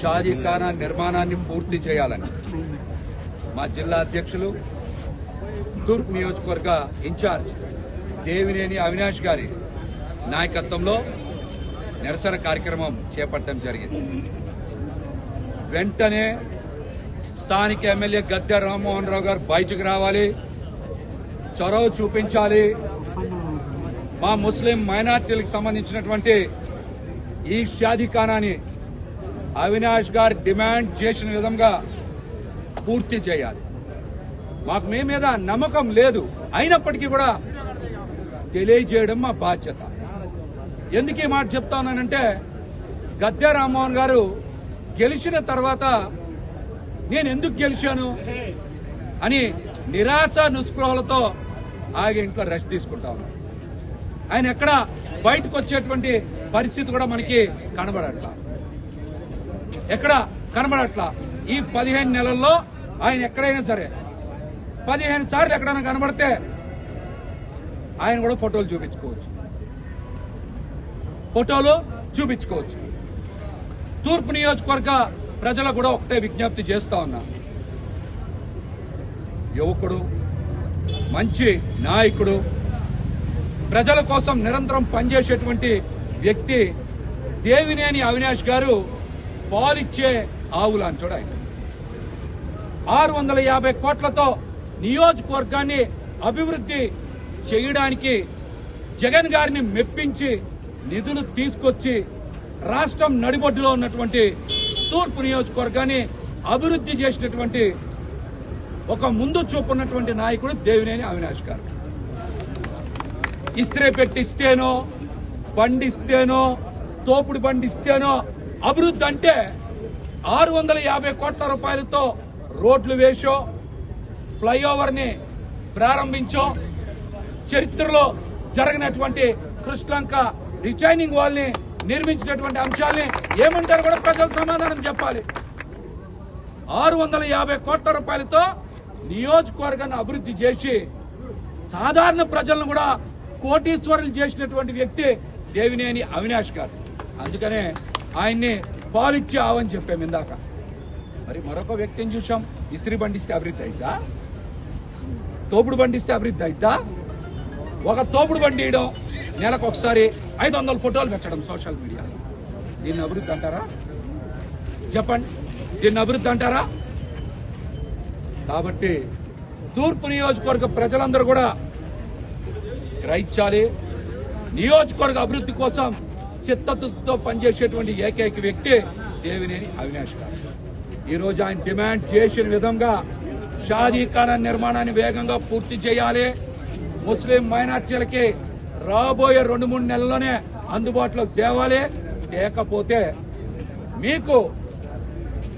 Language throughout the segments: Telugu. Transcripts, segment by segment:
షాజీఖానా నిర్మాణాన్ని పూర్తి చేయాలని మా జిల్లా అధ్యక్షులు తూర్పు నియోజకవర్గ ఇన్ఛార్జ్ దేవినేని అవినాష్ గారి నాయకత్వంలో నిరసన కార్యక్రమం చేపట్టడం జరిగింది. వెంటనే స్థానిక ఎమ్మెల్యే గద్దె రామ్మోహన్ రావు గారు బయటకు రావాలి చొరవ చూపించాలి. మా ముస్లిం మైనార్టీలకు సంబంధించినటువంటి ఈ షాదీఖానాని అవినాష్ గారు డిమాండ్ చేసిన విధంగా పూర్తి చేయాలి. మాకు మీ మీద నమ్మకం లేదు. అయినప్పటికీ కూడా తెలియజేయడం మా బాధ్యత. ఎందుకు ఈ మాట చెప్తానంటే గద్దె రామ్మోహన్ గారు గెలిచిన తర్వాత నేను ఎందుకు గెలిచాను అని నిరాశ నిస్పృహలతో ఆగి ఇంట్లో రెస్ట్ తీసుకుంటా ఉన్నాను ఆయన ఎక్కడ బయటకు వచ్చేటువంటి పరిస్థితి కూడా మనకి కనబడట్లా. ఎక్కడ కనబడట్లా? ఈ పదిహేను నెలల్లో ఆయన ఎక్కడైనా సరే పదిహేను సార్లు ఎక్కడైనా కనబడితే ఆయన కూడా ఫోటోలు చూపించుకోవచ్చు. ఫోటోలు చూపించుకోవచ్చు. తూర్పు నియోజకవర్గ ప్రజలకు కూడా ఒకటే విజ్ఞప్తి చేస్తా ఉన్నా. యువకుడు మంచి నాయకుడు ప్రజల కోసం నిరంతరం పనిచేసేటువంటి వ్యక్తి దేవినేని అవినాష్ గారు పాలిచ్చే ఆవులాంటోడు ఆయన. ఆరు వందల యాభై కోట్లతో నియోజకవర్గాన్ని అభివృద్ధి చేయడానికి జగన్ గారిని మెప్పించి నిధులు తీసుకొచ్చి రాష్ట్రం నడిబొడ్డులో ఉన్నటువంటి తూర్పు నియోజకవర్గాన్ని అభివృద్ధి చేసినటువంటి ఒక ముందు చూపు ఉన్నటువంటి నాయకుడు దేవినేని అవినాష్ గారు. ఇస్త్రీ పెట్టిస్తేనో బండిస్తేనో తోపుడు బండిస్తేనో అభివృద్ధి అంటే ఆరు వందల యాభై కోట్ల రూపాయలతో రోడ్లు వేసో ఫ్లైఓవర్ని ప్రారంభించో చరిత్రలో జరిగినటువంటి కృష్ణంక రిచైనింగ్ వాల్ని నిర్మించినటువంటి అంశాల్ని ఏమంటారు కూడా ప్రజలు సమాధానం చెప్పాలి. ఆరు వందల యాభై కోట్ల రూపాయలతో నియోజకవర్గాన్ని అభివృద్ధి చేసి సాధారణ ప్రజలను కూడా కోటీశ్వరులు చేసినటువంటి వ్యక్తి దేవినేని అవినాష్ గారు. అందుకనే ఆయన్ని పాలిచ్చావని చెప్పాము ఇందాక. మరి మరొక వ్యక్తిని చూసాం ఇస్త్రీ బండిస్తే అభివృద్ధి అవుతా తోపుడు బండిస్తే అభివృద్ధి అవుతా ఒక తోపుడు బండి ఇయడం నెలకు ఒకసారి ఐదు వందల ఫోటోలు పెట్టడం సోషల్ మీడియాలో. దీన్ని అభివృద్ధి అంటారా? చెప్పండి. దీన్ని అభివృద్ధి అంటారా? కాబట్టి తూర్పు నియోజకవర్గ ప్రజలందరూ కూడా గ్రహించాలి. నియోజకవర్గ అభివృద్ధి కోసం చిత్తతో పనిచేసేటువంటి ఏకైక వ్యక్తి దేవినేని అవినాష్ గారు. ఈరోజు ఆయన డిమాండ్ చేసిన విధంగా షాదీఖానా నిర్మాణాన్ని వేగంగా పూర్తి చేయాలి. ముస్లిం మైనార్టీలకి రాబోయే రెండు మూడు నెలల్లోనే అందుబాటులోకి తేవాలి. లేకపోతే మీకు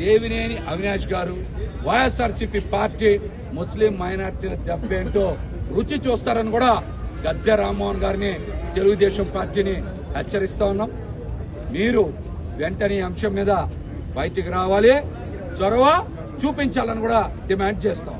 దేవినేని అవినాష్ గారు వైఎస్ఆర్సీపీ పార్టీ ముస్లిం మైనార్టీల దెబ్బేంటో రుచి చూస్తారని కూడా గద్దె రామ్మోహన్ గారిని తెలుగుదేశం పార్టీని హెచ్చరిస్తూ ఉన్నాం. మీరు వెంటనే అంశం మీద బయటికి రావాలి. చొరవ చూపించాలని కూడా డిమాండ్ చేస్తాం